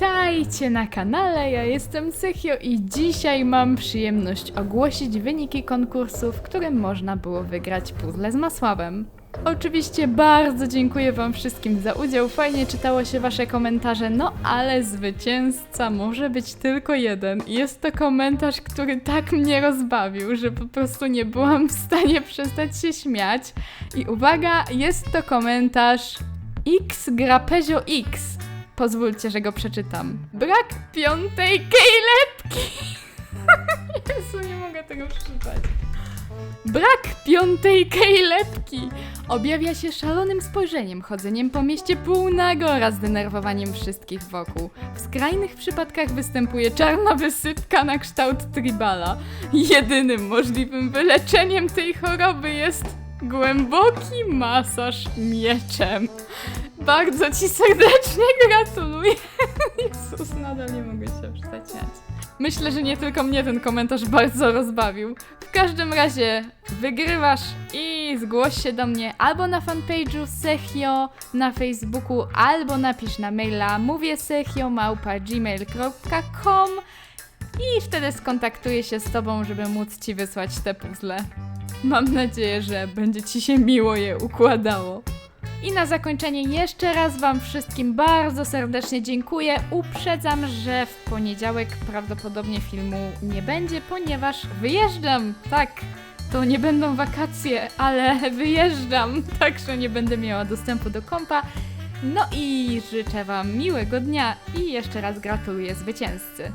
Witajcie na kanale, ja jestem Sechio i dzisiaj mam przyjemność ogłosić wyniki konkursu, w którym można było wygrać puzzle z Masławem. Oczywiście bardzo dziękuję wam wszystkim za udział, fajnie czytało się wasze komentarze, no ale zwycięzca może być tylko jeden. Jest to komentarz, który tak mnie rozbawił, że po prostu nie byłam w stanie przestać się śmiać. I uwaga, jest to komentarz X Grapezio X. Pozwólcie, że go przeczytam. Brak piątej kejlepki! Jezu, nie mogę tego przeczytać. Brak piątej kejlepki objawia się szalonym spojrzeniem, chodzeniem po mieście półnago oraz denerwowaniem wszystkich wokół. W skrajnych przypadkach występuje czarna wysypka na kształt tribala. Jedynym możliwym wyleczeniem tej choroby jest głęboki masaż mieczem. Bardzo Ci serdecznie gratuluję. Jezus, nadal nie mogę się śmiać. Myślę, że nie tylko mnie ten komentarz bardzo rozbawił. W każdym razie wygrywasz i zgłoś się do mnie albo na fanpage'u Sechio na Facebooku, albo napisz na maila mówię i wtedy skontaktuję się z Tobą, żeby móc Ci wysłać te puzzle. Mam nadzieję, że będzie Ci się miło je układało. I na zakończenie jeszcze raz Wam wszystkim bardzo serdecznie dziękuję. Uprzedzam, że w poniedziałek prawdopodobnie filmu nie będzie, ponieważ wyjeżdżam. Tak, to nie będą wakacje, ale wyjeżdżam, także nie będę miała dostępu do kompa. No i życzę Wam miłego dnia i jeszcze raz gratuluję zwycięzcy.